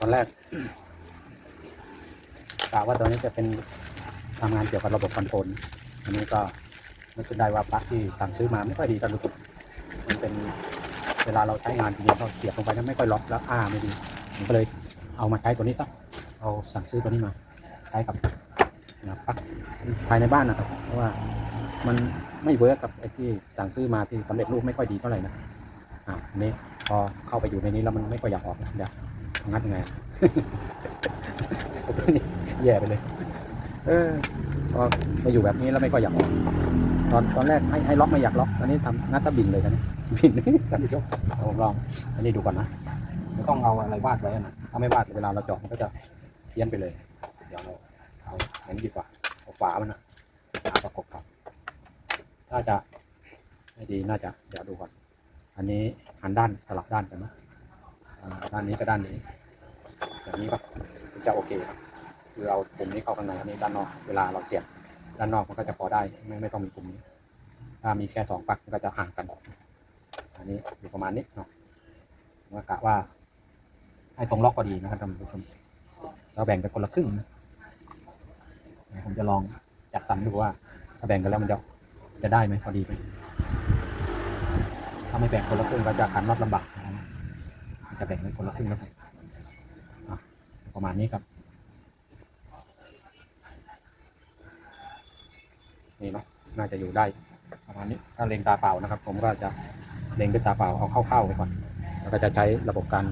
ตอนแรกกะว่าตัวนี้จะเป็นทำงานเกี่ยวกับระบบคอนโทรลอันนี้ก็นึกขึ้นได้ว่าปลั๊กที่สั่งซื้อมาไม่ค่อยดีกันรู้สึกมันเป็นเวลาเราใช้งานจริงๆเราเสียบลงไปแล้วไม่ค่อยล็อกแล้วอ้าไม่ดีผมก็เลยเอามาใช้ตัวนี้ซะเอาสั่งซื้อตัวนี้มาใช้กับนะปักภายในบ้านนะครับ เพราะว่ามันไม่เวิร์กกับไอ้ที่สั่งซื้อมาที่สำเร็จรูปไม่ค่อยดีเท่าไหร่นะอ่าอันนี้พอเข้าไปอยู่ในนี้แล้วมันไม่ค่อยอยากออกนะเดี๋ยว งัดยังไงแย่ไปเลย เออพอมาอยู่แบบนี้แล้วไม่ค่อยากออกตอนตอนแรกให้ให้ล็อกไม่อยากล็อกตอนนี้ทำงัดตะบินเลยนนี้บินท่านผู้ชมเอาผมลองอันนี้ดูก่อนนะไม่ต้องเอาอะไรวาดไว้นะถ้าไม่วาดเวลาเราจาะมันก็จะเพี้ยนไปเลย เดี๋ยวเราเอาอย่างนี้ดีกว่าเอาฝามันนะฝาประกบกับถ้าจะให้ดีน่าจะเดี๋ยวดูก่อน อันนี้หันด้านสลับด้านกันนะอ่า ด้านนี้ก็ด้านนี้แบบนี้ก็จะโอเคครับคือเอาปุ่มนี้เข้าข้างในอันนี้ด้านนอกเวลาเราเสียบด้านนอกมันก็จะพอได้ไม่ไม่ต้องมีปุ่มนี้ ถ้ามีแค่สองปลั๊กมันก็จะห่างกัน อันนี้อยู่ประมาณนี้เนาะผมก็กะว่าให้ตรงล็อกพอดีนะครับท่านผู้ชมเราแบ่งกันคนละครึ่งนะผมจะลองจัดสรรดูว่า ถ้าแบ่งกันแล้วมันจะจะได้ไหมพอดีไหมถ้าไม่แบ่งคนละครึ่งก็จะขันน็อตลำบาก จะแบ่งเป็นคนละครึ่งแล้วกันประมาณนี้ครับนี่เนาะน่าจะอยู่ได้ ประมาณนี้ถ้าเล็งตาเปล่านะครับ ผมก็จะเล็งด้วยตาเปล่าเอาเข้าๆไปก่อน แล้วก็จะใช้ระบบการ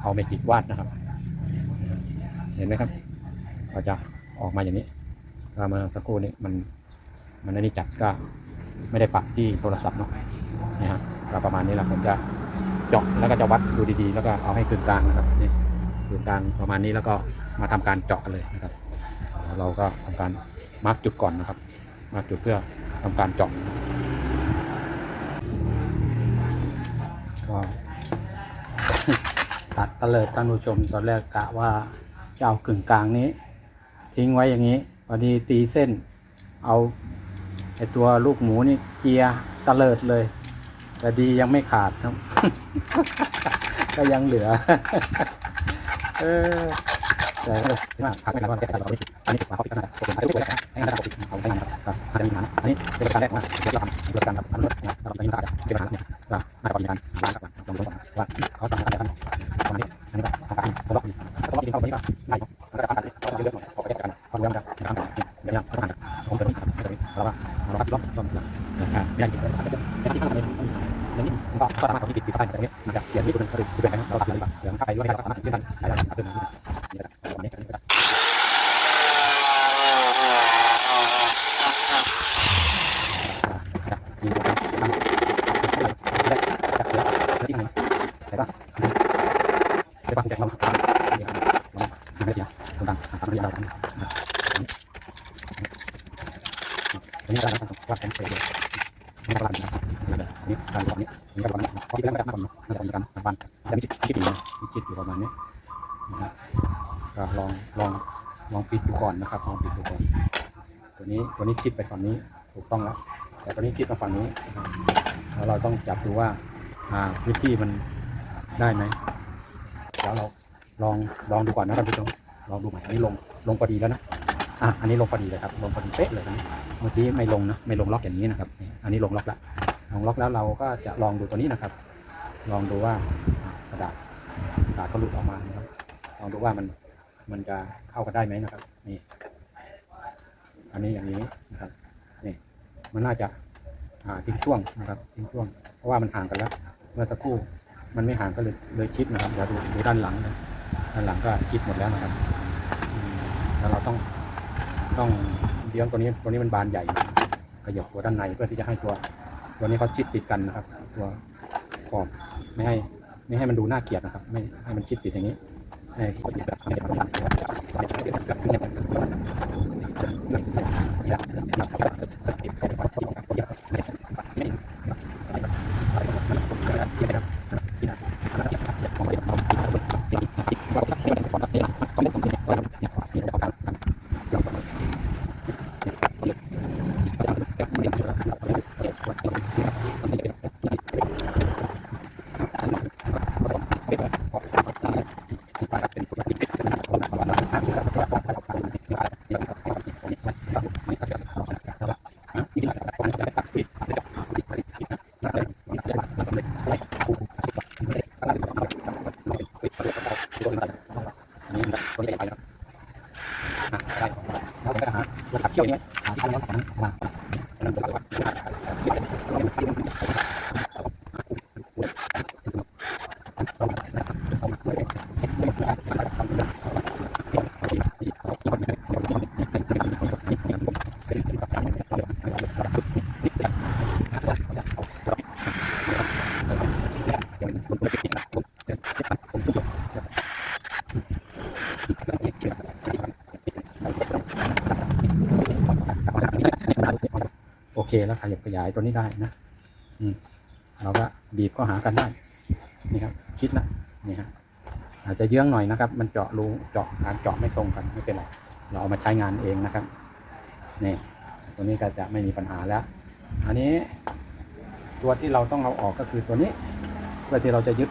เอาเมจิกวาดนะครับ เห็นไหมครับก็จะออกมาอย่างนี้ก็เมื่อสักครู่นี้มันมันไม่ได้จัดก็ไม่ได้ปรับที่โทรศัพท์เนาะนี่ฮะประมาณนี้แหละผมจะ เจาะแล้วก็จะวัดดูดีๆ แล้วก็เอาให้กึ่งกลางนะครับนี่กึ่งกลางประมาณนี้แล้วก็มาทำการเจาะกันเลยนะครับเราก็ทำการมาร์กจุดก่อนนะครับ มาร์กจุดเพื่อทำการเจาะก็ตัดตะเลิดท่านผู้ชมตอนแรกกะว่าจะเอากึ่งกลางนี้ ทิ้งไว้อย่างนี้พอดีตีเส้นเอาไอตัวลูกหมูนี่เจียตะเลิดเลย แต่ดียังไม่ขาดครับ ก็ยังเหลือ เออแต่ว่าผักไม่ได้ว่าแต่เราไม่อันนี้ฝาเขาปิดขนาผมอาจจะไม่ไว้ให้งานเขาปิดเขาใช้งานครับครับอาจจะมีปัญหาอันนี้เป็นการแรกนะเดี๋ยวเราทำเรื่องการแบบอันนี้นะเราจะมีปัญหาเป็นปัญหาเนี่ยก็น่าจะมีการล้างกับลองดูก่อนว่าเขาทำอะไรกันตอนนี้อันนี้ก็ทำการทดลองดีทดลองดีเข้าไปนี่ก็ง่ายมันก็จะทำการเขาจะเลือกหน่อยขาไปแก้กันพอเรื่องจะทำการเดี๋ยวยังเขาทำกันผมจะมีจะมีเราว่าเราคัดลองต้องไม่ได้กินเลยอาจจะไม่ได้กินข้าวเลยอย่างนี้ ก็ก็สามารถเอาที่ปิดปิดได้แต่เนี้มันจะเสียที่คนอื่นคือเป็นไงเราตัดเลยดีกว่าเดี๋ยวถ้าไปด้วยเราสามารถยื่นได้ได้ได้ตัดเรื่องนี้นี่แหละวันนี้ก็ได้มีโปรแกรมทำได้จากเสือที่ไหนแต่ก็ได้ฟังจากเราทำเองเราทำได้เสียตรง ต่างทำได้เรานนี้เราทำวัดแสงนี่ก็รันนะครับนี่การบอกนี้นี่ก็บอกนี้พอที่แล้วก็ทำก่อนนะน่าจะมีการทำบ้านจะมีชิปอยู่มีชิปอยู่ประมาณนี้นะก็ลองลองลองปิดดูก่อนนะครับลองปิดดูก่อนตัวนี้ตัวนี้คิดไปฝั่งนี้ถูกต้องแล้ว แต่ตอนนี้คิดมาฝั่งนี้แล้วเราต้องจับดูว่าอ่าพื้นที่มันได้ไหมเดี๋ยวเราลองลองดูก่อนนะท่านผู้ชมลองดูใหม่อันนี้ลงลงพอดีแล้วนะ อะอันนี้ลงพอดีเลยครับลงพอดีเป๊ะเลยนะเมื่อกี้ไม่ลงนะไม่ลงล็อกอย่างนี้นะครับนี่อันนี้ลงล็อกแล้วลงล็อกแล้วเราก็จะลองดูตัวนี้นะครับ ลองดูว่ากระดาษกระดาษก็หลุดออกมานะครับลองดูว่ามันมันจะเข้ากันได้ไหมนะครับ นี่ อันนี้อย่างนี้นะครับนี่มันน่าจะอ่าทิ้งช่วงนะครับทิ้งช่วง เพราะว่ามันห่างกันแล้วเมื่อสักครู่มันไม่ห่างก็เลยเลยชิดนะครับเดี๋ยวดูดูด้านหลังนะด้านหลังก็ชิดหมดแล้วนะครับแล้วเราต้อง ต้องเลี้ยงตัวนี้ตัวนี้มันบานใหญ่ขยบตัวด้านในเพื่อที่จะให้ตัวตัวนี้เขาชิดติดกันนะครับ ตัวขอบไม่ให้ไม่ให้มันดูน่าเกลียดนะครับ ไม่ให้มันชิดติดอย่างนี้ให้เขาติดแบบนี้ rapat. Ya. เคแล้วขยับขยายตัวนี้ได้นะอืมเราก็บีบก็หากันได้นี่ครับ ชิดนะนี่ครับอาจจะเยื้องหน่อยนะครับ มันเจาะรูเจาะการเจาะไม่ตรงกันไม่เป็นไรเราเอามาใช้งานเองนะครับนี่ตัวนี้ก็จะไม่มีปัญหาแล้ว อันนี้ ตัวที่เราต้องเอาออกก็คือตัวนี้ เพื่อที่เราจะยึด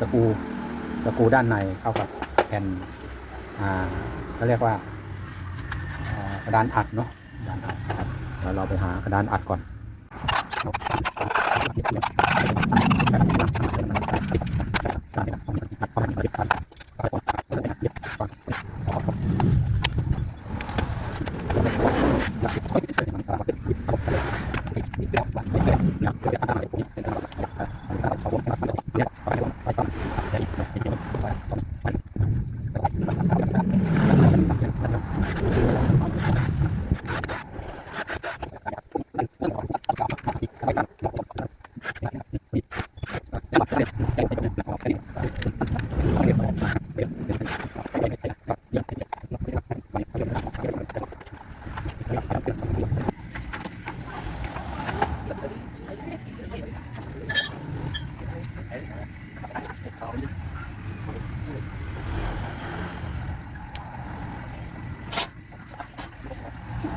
สกรูสกรูด้านในเข้ากับแผ่นอ่าเขาเรียกว่าอ่ากระดานอัดเนาะกระดานอัด นะครับเดี๋ยวเราไปหากระดานอัดก่อน งานนะครับนี่เลยใช่ปะมัน ไม่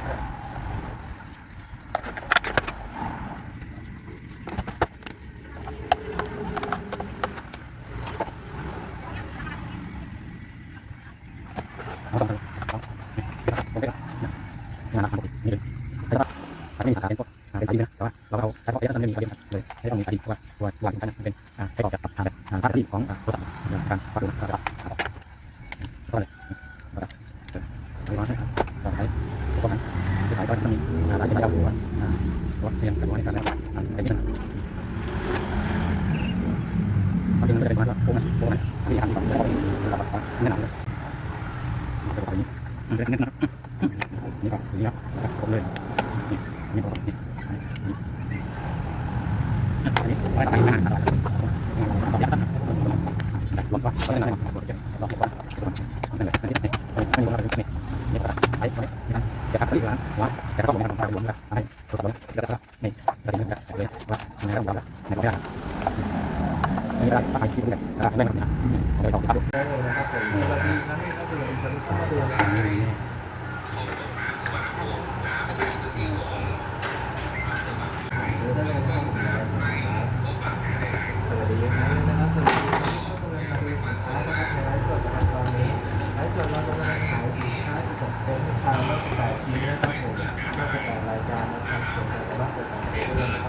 มีสาขาเป็นพวกเป็นสายดีนะแต่ว่าเราเอาใช้พวกเอสมันไม่มีประเด็นเลยใช้ตรงนี้สายดีเพราะว่าตัวตัวถึงกันเป็นใช้ออจากทางทางภาคที่ของโทรศัพท์การวัดดูนะครับก็เลยนะครับไม่ร้อนนะครับเราใช้พวกนั้นสายก็จะมีสายที่ราหัวตัวเรียมกันไว้กันแล้วแต่นี่มันมันเป็นมันว่าพวกนั้นพวกนั้นที่ทำก่อนแล้ระดับแนะนำเลยเป็นแบบนี้เล็กนิดนะนี่ครับนี่ครับผมเลยนี่นี่ผมนี่อันนี้ไว้ตัดหน้าครับเรายัดลงก่อนก็ได้นะผมจะลองก่อนนั่นแหละอันนี้านว่าแต่ก็ผมทำการรวมกันไอ้ตัวตัวแล้วก็นี่เราจะนึกเลยว่าในระหว่าในระนี่ได้ไปที่เลยได้ไม่หมดนะเราลองดูได้เลยนะครับผมสวัสดีครับนี่ก็คืออินทรุข้าวเดือนนะครับเดี๋ยวได้เลยนะครับผมสวัสดีครับนะครับสวัสดีครับกำลังมาดูสินค้านะครับในไลฟ์สดนะครับตอนนี้ไลฟ์สดเรากำลังขายสินค้าเกี่ยวกับสเปนชาวมากกว่าชิ้นนะครับผมมากกว่า รายการนะครับสนใจมากกว่าสองเรื่อง